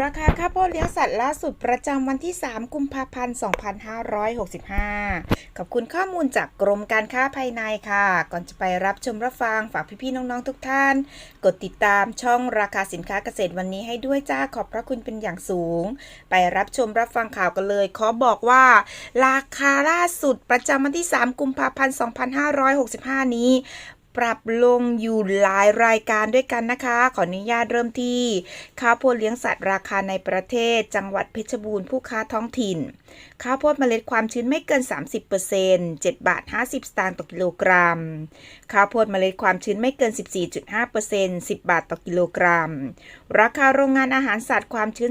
ราคาข้าวโพดเลี้ยงสัตว์ล่าสุดประจำวันที่ 3 กุมภาพันธ์ 2565 ขอบคุณข้อมูลจากกรมการค้าภายในค่ะ ก่อนจะไปรับชมรับฟังฝากพี่ๆน้องๆทุกท่าน กดติดตามช่องราคาสินค้าเกษตรวันนี้ให้ด้วยจ้าขอบพระคุณเป็นอย่างสูง ไปรับชมรับฟังข่าวกันเลย ขอบอกว่า ราคาล่าสุดประจำวันที่ 3 กุมภาพันธ์ 2565 นี้ ปรับลงอยู่หลายรายการด้วยกันนะคะ ขออนุญาตเริ่มที่ข้าวโพดเลี้ยงสัตว์ราคาในประเทศ จังหวัดเพชรบูรณ์ผู้ค้าท้องถิ่น ข้าวโพดเมล็ดความชื้นไม่เกิน 30% 7บาท50 สตางค์ต่อกิโลกรัม ข้าวโพดเมล็ดความชื้นไม่เกิน 14.5% 10 บาทต่อกิโลกรัม ราคาโรงงานอาหารสัตว์ความชื้น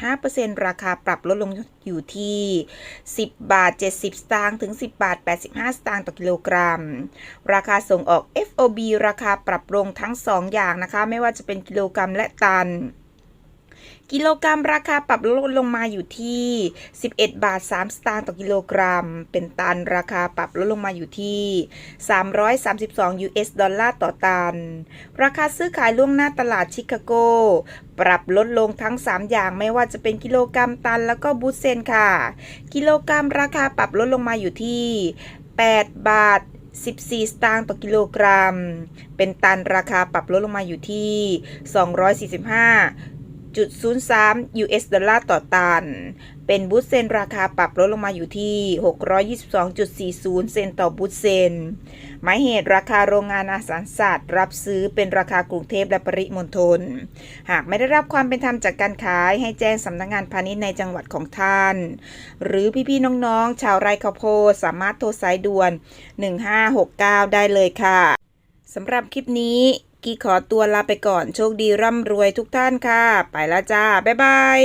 14.5%ราคาปรับลดลงอยู่ที่ 10 บาท 70 สตางค์ถึง 10 บาท 85 สตางค์ต่อกิโลกรัม ราคาส่งออก FOB ราคาปรับลงทั้ง 2 อย่างนะคะ ไม่ว่าจะเป็นกิโลกรัมและตัน กิโลกรัมราคาปรับลดลงมาอยู่ที่ 11 บาท 3 สตางค์ต่อกิโลกรัม เป็นตันราคาปรับลดลงมาอยู่ที่ 332 US ดอลลาร์ต่อตัน ราคาซื้อขายล่วงหน้าตลาดชิคาโก ปรับลดลงทั้ง 3 อย่างไม่ว่าจะเป็นกิโลกรัมตันแล้วก็บูทเซนค่ะ กิโลกรัมราคาปรับลดลงมาอยู่ที่ 8 บาท 14 สตางค์ต่อกิโลกรัม เป็นตันราคาปรับลดลงมาอยู่ที่ 245 1.03 US ดอลลาร์ต่อตัน เป็นบูทเซนราคาปรับลดลงมาอยู่ที่ 622.40 เซนต์ต่อบูทเซน หมายเหตุราคาโรงงานอาหารสัตว์รับซื้อเป็นราคากรุงเทพและปริมณฑล หากไม่ได้รับความเป็นธรรมจากการขายให้แจ้งสำนักงานพาณิชย์ในจังหวัดของท่าน หรือพี่ๆน้องๆ ชาวไร่ข้าวโพดสามารถโทรสายด่วน 1569 ได้เลยค่ะ สำหรับคลิปนี้ กีขอตัวลาไปก่อนโชคดีร่ำรวยทุกท่านค่ะ ไปละจ้า บ๊ายบาย